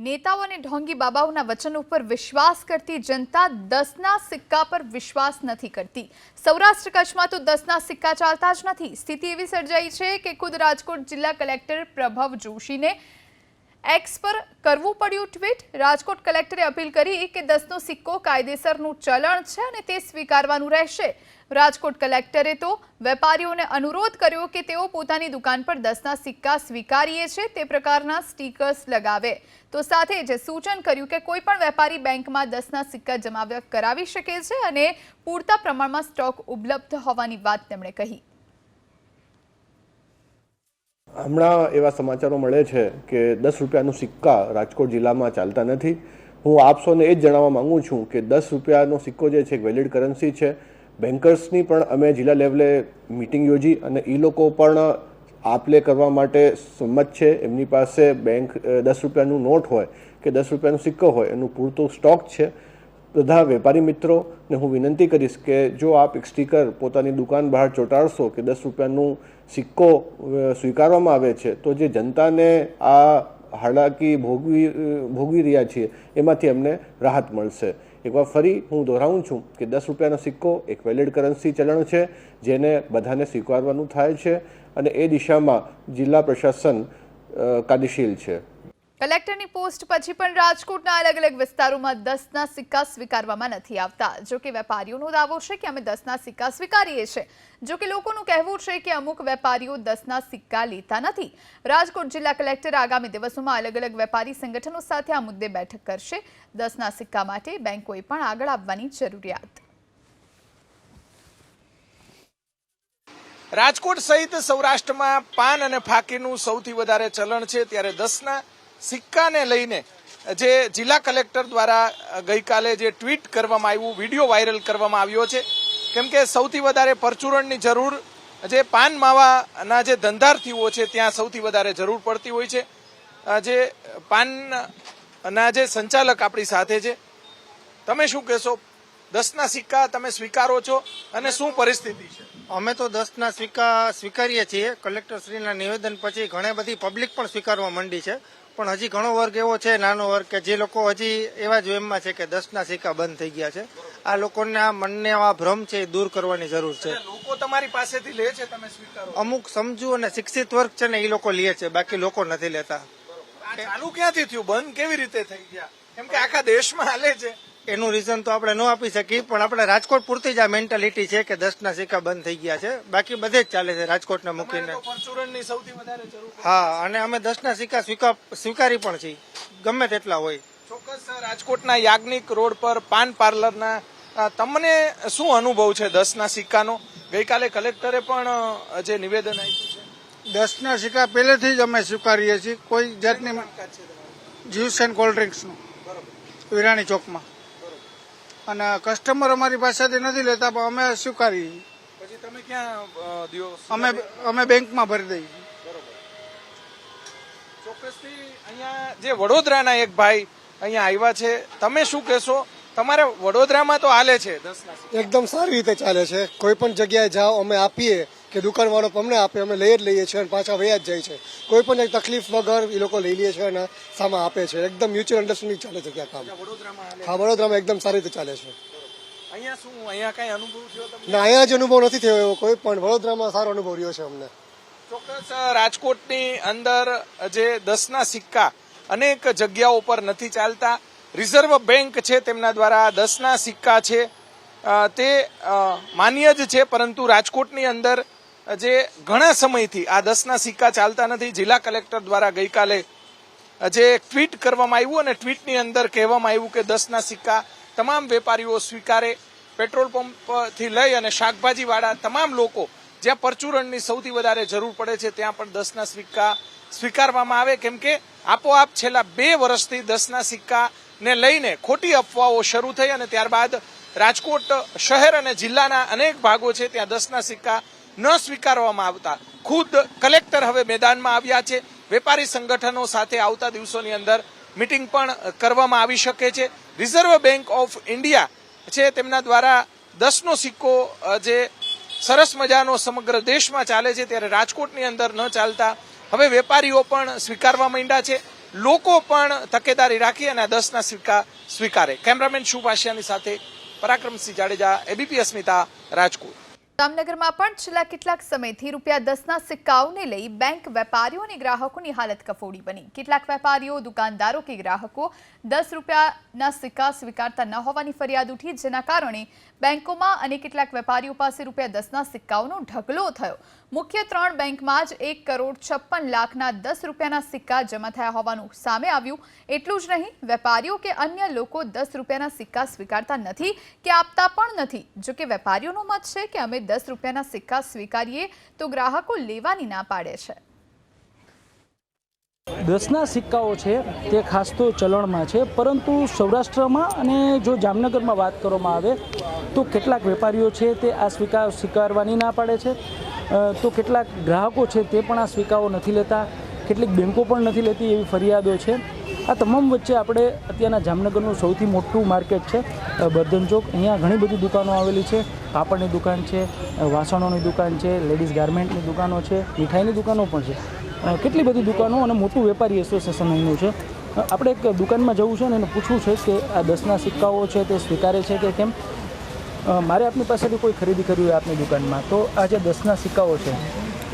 નેતાઓ અને ઢોંગી બાબાઓના વચન ઉપર વિશ્વાસ કરતી જનતા દસના સિક્કા પર વિશ્વાસ નથી કરતી. સૌરાષ્ટ્ર કચ્છમાં તો દસના સિક્કા ચાલતા જ નથી. સ્થિતિ એવી સર્જાઈ છે કે ખુદ રાજકોટ જિલ્લા કલેક્ટર પ્રભવ જોશીને એક્સ પર કરવું પડ્યું ટ્વીટ રાજકોટ કલેક્ટરે અપીલ કરી કે દસનો સિક્કો કાયદેસરનું ચલણ છે અને તે સ્વીકારવાનું રહેશે. રાજકોટ કલેક્ટરે તો વેપારીઓને અનુરોધ કર્યો કે તેઓ પોતાની દુકાન પર દસના સિક્કા સ્વીકારીએ છે, તે પ્રકારના સ્ટીકર્સ લગાવે. તો સાથે જ સૂચન કર્યું કે કોઈ પણ વેપારી બેંકમાં દસના સિક્કા જમા કરાવી શકે છે અને પૂરતા પ્રમાણમાં સ્ટોક ઉપલબ્ધ હોવાની વાત તેમણે કહી. હમણાં એવા સમાચારો મળે છે કે દસ રૂપિયાનું સિક્કા રાજકોટ જિલ્લામાં ચાલતા નથી. હું આપ સૌને એ જ જણાવવા માંગુ છું કે દસ રૂપિયાનો સિક્કો જે છે એક વેલિડ કરન્સી છે. બેન્કર્સની પણ અમે જિલ્લા લેવલે મિટિંગ યોજી અને એ લોકો પણ આપલે કરવા માટે સંમત છે. એમની પાસે બેંક દસ રૂપિયાનું નોટ હોય કે દસ રૂપિયાનો સિક્કો હોય એનું પૂરતું સ્ટોક છે. બધા વેપારી મિત્રોને હું વિનંતી કરીશ કે જો આપ એક સ્ટીકર પોતાની દુકાન બહાર ચોંટાડશો કે દસ રૂપિયાનું સિક્કો સ્વીકારવામાં આવે છે, તો જે જનતાને આ હાલાકી ભોગવી ભોગવી રહ્યા છીએ, એમાંથી અમને રાહત મળશે. એકવાર ફરી હું દોહરાવું છું કે દસ રૂપિયાનો સિક્કો એક વેલિડ કરન્સી ચલણ છે, જેને બધાને સ્વીકારવાનું થાય છે, અને એ દિશામાં જિલ્લા પ્રશાસન કાર્યશીલ છે. કલેક્ટરની પોસ્ટ પછી પણ રાજકોટના અલગ અલગ વિસ્તારોમાં દસના સિક્કા સ્વીકારવામાં નથી આવતા. જો કે વેપારીઓનો દાવો છે કે અમે દસના સિક્કા સ્વીકારીએ છીએ. જો કે લોકોનું કહેવું છે કે અમુક વેપારીઓ દસના સિક્કા લેતા નથી. રાજકોટ જિલ્લા કલેક્ટર આગામી દિવસોમાં અલગ અલગ વેપારી સંગઠનો સાથે આ મુદ્દે બેઠક કરશે. દસના સિક્કા માટે બેંકોએ પણ આગળ આવવાની જરૂરિયાત. રાજકોટ સહિત સૌરાષ્ટ્રમાં પાન અને ફાકીનું સૌથી વધારે ચલણ છે. ત્યારે દસના સિક્કાને લઈને જે જિલ્લા કલેક્ટર દ્વારા ગઈકાલે જે ટ્વીટ કરવામાં આવ્યું, વીડિયો વાયરલ કરવામાં આવ્યો છે, કેમ કે સૌથી વધારે પરચુરણની જરૂર, જે પાન માવાના જે ધંધાર્થીઓ છે, ત્યાં સૌથી વધારે જરૂર પડતી હોય છે. જે પાનના જે સંચાલક આપણી સાથે છે. તમે શું કહેશો? દસના સિક્કા તમે સ્વીકારો છો અને શું પરિસ્થિતિ છે? અમે તો દસના સિક્કા સ્વીકારીએ છીએ. કલેક્ટરશ્રીના નિવેદન પછી ઘણી બધી પબ્લિક પણ સ્વીકારવા માંડી છે. પણ હજી ઘણો વર્ગ એવો છે નાનો વર્ગ કે જે લોકો હજી એવા જ વેમમાં છે કે દસના સિક્કા બંધ થઈ ગયા છે. આ લોકોના મનને આ ભ્રમ છે એ દૂર કરવાની જરૂર છે. લોકો તમારી પાસેથી લે છે તમે સ્વીકારો. અમુક સમજુ અને શિક્ષિત વર્ગ છે ને એ લોકો લે છે બાકી લોકો નથી લેતા. આ ચાલુ ક્યાંથી થયું? બંધ કેવી રીતે થઈ ગયા? કેમ કે આખા દેશમાં હાલે છે. એનું રીઝન તો આપણે ન આપી શકીએ પણ આપણે રાજકોટ પૂરતી જ આ મેન્ટાલિટી છે કે દસના સિક્કા બંધ થઈ ગયા છે. બાકી બધે જ ચાલે છે રાજકોટને મૂકીને. તમારે સૌથી વધારે હા અને અમે દસના સિક્કા સ્વીકારી પણ છીએ. ગમે તેટલા હોય. ચોક્કસ રાજકોટના યાજ્ઞિક રોડ પર પાન પાર્લરના તમને શું અનુભવ છે દસના સિક્કાનો? ગઈકાલે કલેક્ટરે પણ જે નિવેદન આપ્યું છે. દસના સિક્કા પહેલેથી જ અમે સ્વીકારીએ છીએ. કોઈ જાતની જ્યુસ એન્ડ કોલ્ડ ડ્રિંક્સનું. વિરાણી ચોકમાં. અને કસ્ટમર અમારી પાસેથી નથી લેતા પણ અમે સ્વીકારીએ પછી તમે ક્યાં અમે અમે બેંકમાં ભરી દઈએ. ચોક્કસથી અહીંયા જે વડોદરાના એક ભાઈ અહીંયા આવ્યા છે તમે શું કહેશો? તમારે વડોદરામાં તો હાલે છે એકદમ સારી રીતે ચાલે છે. કોઈ પણ જગ્યાએ જાઓ અમે આપીએ. કે દુકાનવાળો અમને આપે અમે લઈ જ લઈએ છીએ અને પાછા વયા જ જાય છે. કોઈ પણ એક તકલીફ વગર એ લોકો લઈ લે છે અને સામે આપે છે. એકદમ મ્યુચ્યુઅલ અન્ડરસ્ટેન્ડિંગ ચાલે છે ત્યાં કામ. હા વડોદરામાં એકદમ સારી રીતે ચાલે છે. અહીંયા શું અહીંયા કઈ અનુભવ થયો ના અહીંયા જ અનુભવ નથી થયો એવો કોઈ પણ વડોદરામાં સારો અનુભવ રહ્યો છે અમને. ચોક્કસ રાજકોટની અંદર જે દસના સિક્કા અનેક જગ્યાઓ પર નથી ચાલતા. રિઝર્વ બેંક છે તેમના દ્વારા દસના સિક્કા છે. તે માન્ય જ છે પરંતુ રાજકોટની અંદર જે ઘણા સમયથી આ દસના સિક્કા ચાલતા નથી, જિલ્લા કલેક્ટર દ્વારા ગઈકાલે જે ટ્વીટ કરવામાં આવ્યું અને ટ્વીટની અંદર કહેવામાં આવ્યું કે દસના સિક્કા તમામ વેપારીઓ સ્વીકારે, પેટ્રોલ પંપથી લઈ અને શાકભાજીવાળા તમામ લોકો જ્યાં પરચુરણની સૌથી વધારે જરૂર પડે છે ત્યાં પણ દસના સિક્કા સ્વીકારવામાં આવે. કેમ કે આપોઆપ છેલ્લા બે વર્ષથી દસના સિક્કાને લઈને ખોટી અફવાઓ શરૂ થઈ અને ત્યારબાદ રાજકોટ શહેર અને જિલ્લાના અનેક ભાગો છે ત્યાં દસના સિક્કા ન સ્વીકારવામાં આવતા. ખુદ કલેક્ટર હવે મેદાનમાં આવ્યા છે. વેપારી સંગઠનો સાથે આવતા દિવસોની અંદર મિટિંગ પણ કરવામાં આવી શકે છે. રિઝર્વ બેંક ઓફ ઇન્ડિયા છે તેમના દ્વારા દસનો સિક્કો જે સરસ મજાનો સમગ્ર દેશમાં ચાલે છે ત્યારે રાજકોટની અંદર ન ચાલતા. હવે વેપારીઓ પણ સ્વીકારવા માંડ્યા છે. લોકો પણ તકેદારી રાખી અને દસના સિક્કા સ્વીકારે. કેમેરામેન શુભાશિયાની સાથે પરાક્રમસિંહ જાડેજા, એબીપી અસ્મિતા, રાજકોટ. જામનગરમાં પણ છેલ્લા કેટલાક સમયથી રૂપિયા દસના સિક્કાઓને લઈ બેંક વેપારીઓ અને ગ્રાહકોની હાલત કફોડી બની. કેટલાક વેપારીઓ, દુકાનદારો કે ગ્રાહકો દસ રૂપિયાના સિક્કા સ્વીકારતા ન હોવાની ફરિયાદ ઉઠી, જેના કારણે બેંકોમાં અને કેટલાક વેપારીઓ પાસે રૂપિયા દસના સિક્કાઓનો ઢગલો થયો. મુખ્ય ત્રણ બેંકમાં જ એક કરોડ છપ્પન લાખના દસ રૂપિયાના સિક્કા જમા થયા હોવાનું સામે આવ્યું. એટલું જ નહીં, વેપારીઓ કે અન્ય લોકો દસ રૂપિયાના સિક્કા સ્વીકારતા નથી કે આપતા પણ નથી. જોકે વેપારીઓનું મત છે કે અમે દસ રૂપિયાના સિક્કા સ્વીકારીએ તો ગ્રાહકો લેવાની ના પાડે છે. દસના સિક્કાઓ છે તે ખાસ તો ચલણમાં છે, પરંતુ સૌરાષ્ટ્રમાં અને જો જામનગરમાં વાત કરવામાં આવે તો કેટલાક વેપારીઓ છે તે આ સ્વીકાર સ્વીકારવાની ના પાડે છે. તો કેટલાક ગ્રાહકો છે તે પણ આ સ્વીકારો નથી લેતા, કેટલીક બેન્કો પણ નથી લેતી એવી ફરિયાદો છે. આ તમામ વચ્ચે આપણે અત્યારના જામનગરનું સૌથી મોટું માર્કેટ છે બર્ધન ચોક. અહીંયા ઘણી બધી દુકાનો આવેલી છે. કાપડની દુકાન છે વાસણોની દુકાન છે, લેડીઝ ગાર્મેન્ટની દુકાનો છે, મીઠાઈની દુકાનો પણ છે. કેટલી બધી દુકાનો અને મોટું વેપારી એસોસિએશન અહીંનું છે. આપણે એક દુકાનમાં જવું છે ને એને પૂછવું છે કે આ દસના સિક્કાઓ છે તે સ્વીકારે છે કે કેમ? મારે આપની પાસેથી કોઈ ખરીદી કરવી હોય આપની દુકાનમાં. તો આ જે દસના સિક્કાઓ છે,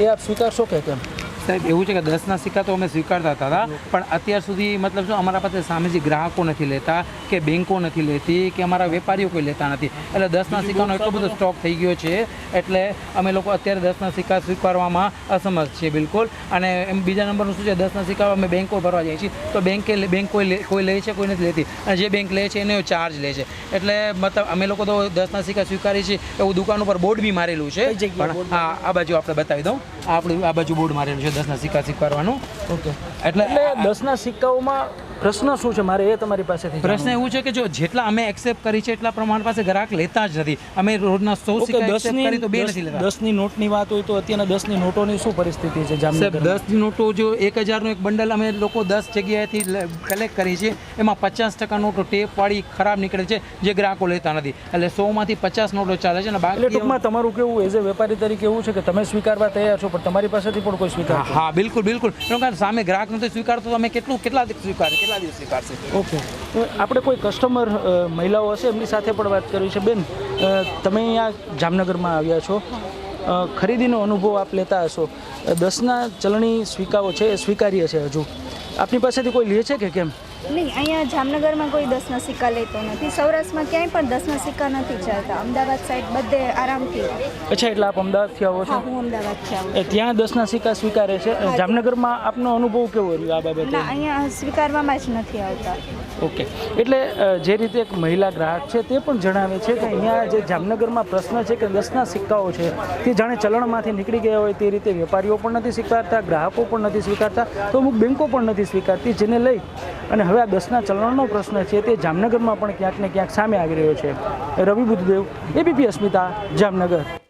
એ આપ સ્વીકારશો કે કેમ? સાહેબ એવું છે કે દસના સિક્કા તો અમે સ્વીકારતા હતા પણ અત્યાર સુધી મતલબ શું અમારા પાસે સામેજી ગ્રાહકો નથી લેતા કે બેન્કો નથી લેતી કે અમારા વેપારીઓ કોઈ લેતા નથી. એટલે દસના સિક્કાનો એટલો બધો સ્ટોક થઈ ગયો છે એટલે અમે લોકો અત્યારે દસના સિક્કા સ્વીકારવામાં અસમર્થ છીએ બિલકુલ. અને એમ બીજા નંબરનું શું છે દસના સિક્કા અમે બેંકો ભરવા જઈએ છીએ તો બેંકે બેંક કોઈ લે- કોઈ લે છે કોઈ નથી લેતી. અને જે બેંક લે છે એનો ચાર્જ લે છે. એટલે મતલબ અમે લોકો તો દસના સિક્કા સ્વીકારીએ છીએ એવું દુકાન ઉપર બોર્ડ બી મારેલું છે. પણ હા આ બાજુ આપણે બતાવી દઉં. આપણું આ બાજુ બોર્ડ મારેલું છે. દસના સિક્કા સ્વીકારવાનું ઓકે એટલે દસના સિક્કાઓમાં પ્રશ્ન શું છે? મારે એ તમારી પાસેથી પ્રશ્ન એવું છે કે જો જેટલા અમે એક્સેપ્ટ કરી છે એટલા પ્રમાણ પાસે ગ્રાહક લેતા જ નથી. અમે રોજના સો કરી તો બે નથી લેતા. દસની નોટની વાત હોય તો અત્યારના દસની નોટોની શું પરિસ્થિતિ છે જામનગર દસ નોટો જો એક હજારનું એક બંડલ અમે લોકો દસ જગ્યાએથી કલેક્ટ કરી છે એમાં પચાસ ટકા નોટો ટેપવાળી ખરાબ નીકળે છે જે ગ્રાહકો લેતા નથી. એટલે સોમાંથી પચાસ નોટો ચાલે છે અને બાકી ટૂંકમાં તમારું કેવું એઝ એ વેપારી તરીકે એવું છે કે તમે સ્વીકારવા તૈયાર છો પણ તમારી પાસેથી પણ કોઈ સ્વીકાર હા બિલકુલ બિલકુલ. કારણ સામે ગ્રાહક નથી સ્વીકારતો તો અમે કેટલું કેટલા સ્વીકારે? કેટલા દિવસ સ્વીકારશે ઓકે. આપણે કોઈ કસ્ટમર મહિલાઓ હશે? એમની સાથે પણ વાત કરવી છે. બેન તમે અહીંયા જામનગરમાં આવ્યા છો. ખરીદીનો અનુભવ આપ લેતા હશો. દસના ચલણી સ્વીકારો છે એ સ્વીકાર્ય છે હજુ. આપની પાસેથી કોઈ લે છે કે કેમ? નહીં અહીંયા જામનગરમાં કોઈ દસના સિક્કા લેતો નથી. સૌરાષ્ટ્રમાં ક્યાંય પણ દસના સિક્કા નથી ચાલતા. અમદાવાદ સાઈડ બધે આરામથી. અચ્છા એટલે આપ અમદાવાદથી આવો છો? હું અમદાવાદથી આવું એ ત્યાં દસના સિક્કા સ્વીકારે છે? જામનગરમાં આપનો અનુભવ કેવો રહ્યો આ બાબતે? અહીંયા સ્વીકારવામાં જ નથી આવતા. ઓકે. એટલે જે રીતે એક મહિલા ગ્રાહક છે, તે પણ જણાવે છે કે અહીંયા જે જામનગરમાં પ્રશ્ન છે કે દસના સિક્કાઓ છે, તે જાણે ચલણમાંથી નીકળી ગયા હોય તે રીતે વેપારીઓ પણ નથી સ્વીકારતા, ગ્રાહકો પણ નથી સ્વીકારતા, તો અમુક બેન્કો પણ નથી સ્વીકારતી, જેને લઈ અને હવે આ દસના ચલણનો પ્રશ્ન છે તે જામનગરમાં પણ ક્યાંક ને ક્યાંક સામે આવી રહ્યો છે. રવિ બુદ્ધદેવ એબીપી અસ્મિતા, જામનગર.